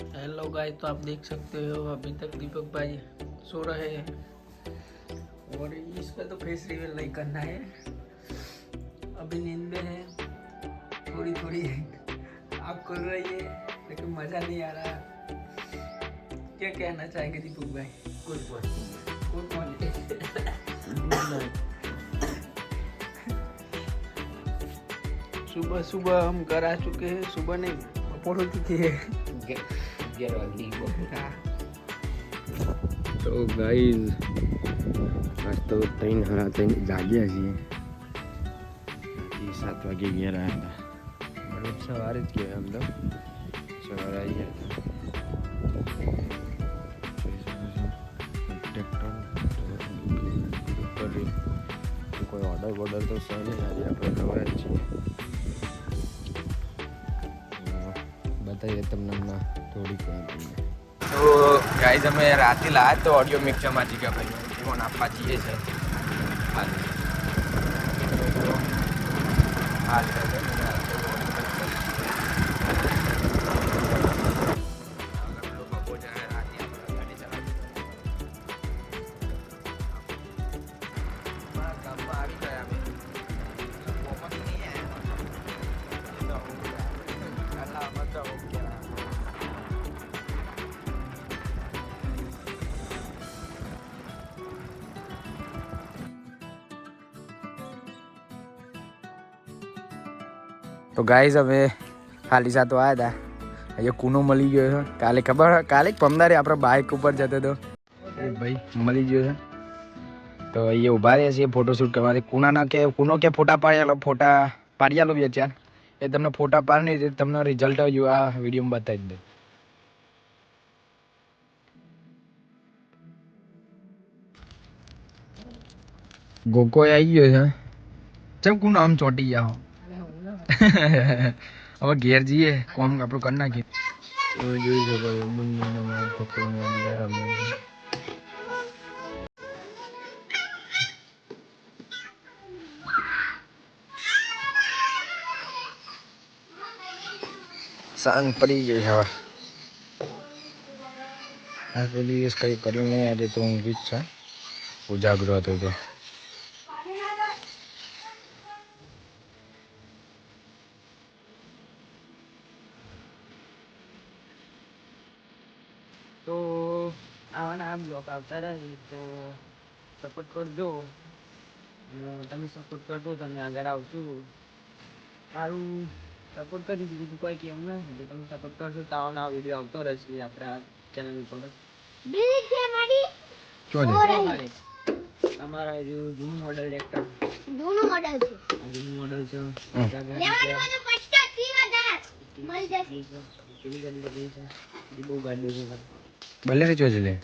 Hello guys तो आप देख सकते हो अभी तक दीपक भाई सो रहे हैं। और इसका तो फेस रिवील नहीं करना है। अभी नींद में है थोड़ी थोड़ी आप कर रही है लेकिन मज़ा नहीं आ रहा। क्या कहना चाहेंगे दीपक भाई? गुड मॉर्निंग गुड मॉर्निंग सुबह सुबह हम घर आ चुके हैं सुबह नहीं बपोर हो चुकी है। हाँ। તો ગાઈઝ આજ તો ત્રણ સાડા ત્રણ જાગ્યા છીએ એ સાત વાગે ઘેર આવ્યા હતા બરોબર સવારે જ ગયા તો સવારે આવી ગયા ટ્રેક્ટર કોઈ ઓર્ડર બોર્ડર તો છે નહીં આજે આપણે ખબર જ છીએ બતાવીએ તમને હમણાં થોડીક તો ગાઈઝ અમે રાતે લાયા તો ઓડિયો મિક્સરમાં જીગા ભાઈ ફોન આપવા જઈએ છે. હાલ. હાલ. તો ગાઈઝ હવે ખાલી સાતો આવ્યા હતા અહીંયા કૂનો મળી ગયો છે. કાલે ખબર કાલે પમદારે આપણે બાઇક ઉપર જતો હતો એ ભાઈ મળી ગયો છે. તો અહીંયા ઊભા રહ્યા છીએ ફોટોશૂટ કરવા. કુનાના કે કુનો કે ફોટા પાડ્યા ફોટા પાડ્યા લો બે ચાર એ તમને ફોટા પાડી તે તમને રિઝલ્ટ જો આ વિડીયોમાં બતાવી દે ગોકો આવી ગયો છે. ચમ કુનો આમ ચોટી જાઓ હવે ઘેર જઈએ, કોમ આપણું કરી નાખીએ. તમે જોઈ શકો છો બંને મારા સાંજ પડી ગઈ હવે. આખો દિવસ કંઈ કર્યું નહીં, આજે તો ઊંઘી જ છે. ઉજાગરો હતો તો આવાના આ બ્લોક આવતા રહે તો સપોર્ટ કરજો. તમે સપોર્ટ કરજો તમે આગળ આવશું મારું સપોર્ટ કરી દીધું કોઈ કેમ નથી તમે સપોર્ટ કરશો તો આવના વીડિયો આવતો રહેશે આપણા ચેનલ ઉપર. અમારા જે જૂનું મોડલ એક્ટર જૂનું મોડલ છે. જૂનું મોડલ છે. મળી જશે. બહુ ગાડી છે. ಬಳ್ಳಾರಿ ಜೋಜಲ್ಲಿ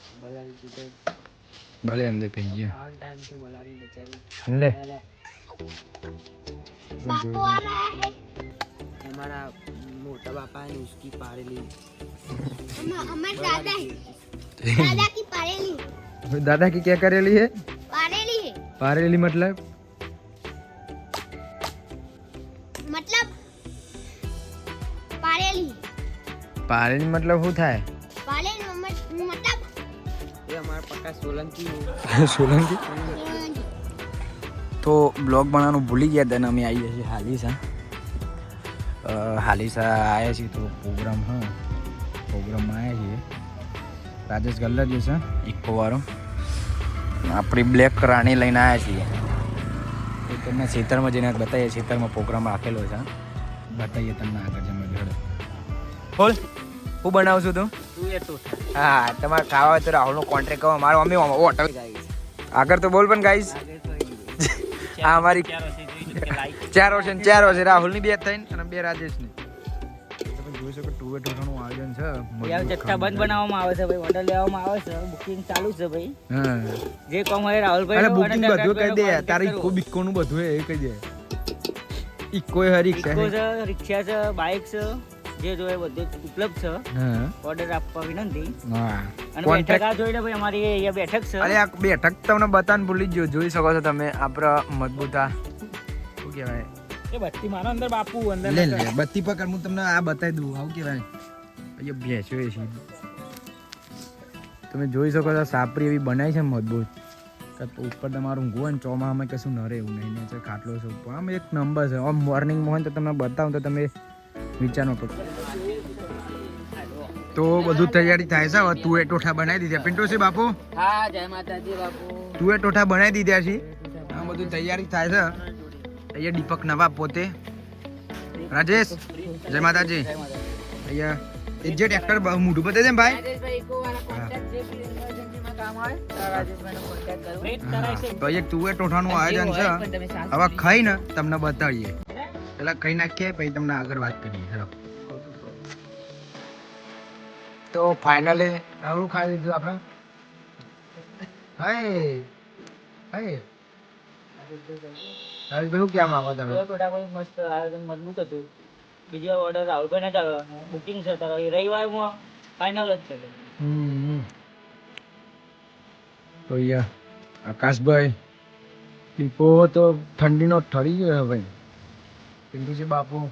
ಬಳೆ ಅಂದ್ರೆ ಪೆಂಜಿ ಅಲ್ಲೇ हमारा मोटा पापा है उसकी पारे ली। हमारे दादा है। दादा की पारे ली। दादा की क्या करे ली है? पारे ली है। पारेली मतलब? मतलब पारे ली। पारे ली मतलब होता है। સોલંકી. સોલંકી? તો બ્લોગ બનાવવાનું ભૂલી ગયા તને અમે આવીએ છીએ હાલીસા. હાલીસા આવ્યા છીએ તો પ્રોગ્રામ હા પ્રોગ્રામમાં આવ્યા છીએ. રાજેશ ગલ્લા જે છે ઇકો વાળો આપણી બ્લેક રાણી લઈને આવ્યા છીએ. તો તમને ખેતરમાં જઈને બતાવીએ ખેતરમાં પ્રોગ્રામ રાખેલો છે બતાવીએ તમને આગળ જમે બોલ. હું બનાવું છું તું? હા તમારે ખાવા તો રાહુલનો કોન્ટ્રાક્ટ કરો. મારો અમે હોટલ આગળ તો બોલ પણ ગાઈસ આ અમારી ચાર વર્ષ ને ચાર વર્ષે. રાહુલની બે થઈને અને બે રાજેશની. જોઈ શકો ટુ નું આયોજન છે. યાર જથ્થા બંધ બનાવવામાં આવે છે ભાઈ. ઓર્ડર લેવામાં આવે છે. બુકિંગ ચાલુ છે ભાઈ. હા. જે કોમ હોય રાહુલભાઈ અને બુકિંગ બધું કહી દે contact તારે કરો. ઇકો બિકો નું બધું એ કહી દે. ઇકો હરી ઇકો છે રિક્ષા છે બાઇક છે. જે જોઈએ બધું ઉપલબ્ધ છે ઓર્ડર આપવા વિનંતી. અને બેઠક આ જોઈ ભાઈ અમારી અહીંયા બેઠક છે. અરે આ બેઠક તમને બતાવવાનું ભૂલી જ જોઈ શકો છો તમે આપણા મજબૂતા. શું કહેવાય? એ બત્તી મારો અંદર બાપુ અંદર લે લે બત્તી પકડ. હું તમને આ બતાવી દઉં. આવું કહેવાય. અહીંયા ભેંસો છે. તમે જોઈ શકો છો સાપરી એવી બનાવી છે મજબૂત. ઉપર તમારું ઊંઘવું હોય ને ચોમાસામાં કશું ન રહે એવું નહીં ખાટલો છે ઉપર. આમ એક નંબર છે. આમ મોર્નિંગમાં હોય તો તમને બતાવું તો તમે વિચારો કરો તો બધું તૈયારી થાય છે. હવે તુએ ટોઠા બનાવી દીધા. પિન્ટો છે બાપુ? હા જય માતાજી બાપુ. તુએ ટોઠા બનાવી દીધા છે. આ બધું તૈયારી થાય છે. અહીંયા દીપક નવા પોતે. રાજેશ જય માતાજી. અહીંયા એક જે ટ્રેક્ટર મોટું બતાવી દે ને ભાઈ. તો એક તુવેર ટોઠાનું આયોજન છે. હવે ખાઈને તમને બતાવીએ. પેલા કહી નાખીએ પછી તમને આગળ વાત કરીએ. ચલો. તો ફાઇનલી રાહુલ ખાઈ લીધું આપણે. હાય હાય રાહુલભાઈ શું ક્યાં આવો તમે? મસ્ત આયોજન મજબૂત હતું. બીજો ઓર્ડર રાહુલભાઈ ને બુકિંગ છે તારો રવિવારમાં ફાઇનલ જ છે. હમ. તો યા આકાશભાઈ પીપો તો ઠંડીનો ઠરી ગયો ભાઈ. પિન્ટુજી બાપુ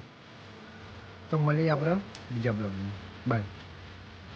તો મળીએ આપણે બીજા બ્લોગમાં. બાય